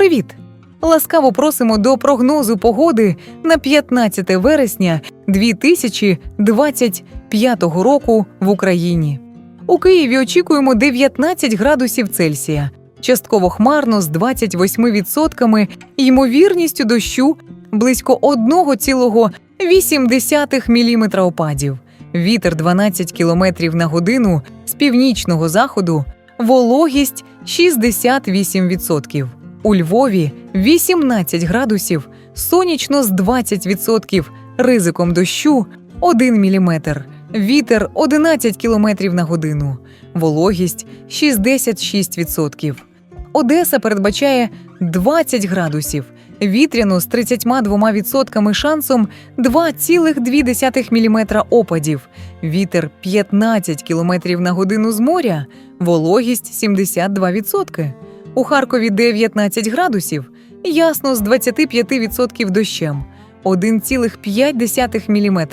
Привіт! Ласкаво просимо до прогнозу погоди на 15 вересня 2025 року в Україні. У Києві очікуємо 19 градусів Цельсія, частково хмарно з 28% ймовірністю дощу близько 1,8 мм опадів. Вітер 12 км на годину з північного заходу, вологість 68%. У Львові 18 градусів, сонячно з 20%, ризиком дощу 1 мм, вітер 11 км на годину, вологість 66%. Одеса передбачає 20 градусів, вітряно з 32% шансом 2,2 мм опадів, вітер 15 км на годину з моря, вологість 72%. У Харкові 19 градусів, ясно з 25% дощем, 1,5 мм,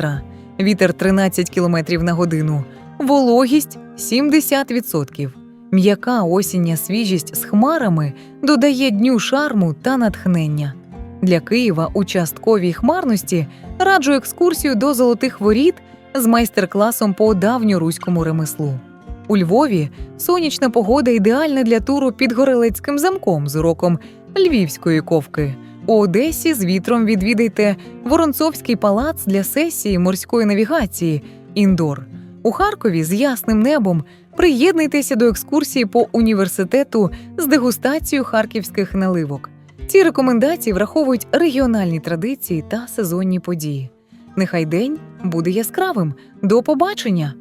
вітер 13 км на годину, вологість 70%. М'яка осіння свіжість з хмарами додає дню шарму та натхнення. Для Києва у частковій хмарності раджу екскурсію до золотих воріт з майстер-класом по давньоруському ремеслу. У Львові сонячна погода ідеальна для туру під горелецьким замком з уроком львівської ковки. У Одесі з вітром відвідайте Воронцовський палац для сесії морської навігації індор. У Харкові з ясним небом приєднуйтеся до екскурсії по університету з дегустацією харківських наливок. Ці рекомендації враховують регіональні традиції та сезонні події. Нехай день буде яскравим. До побачення!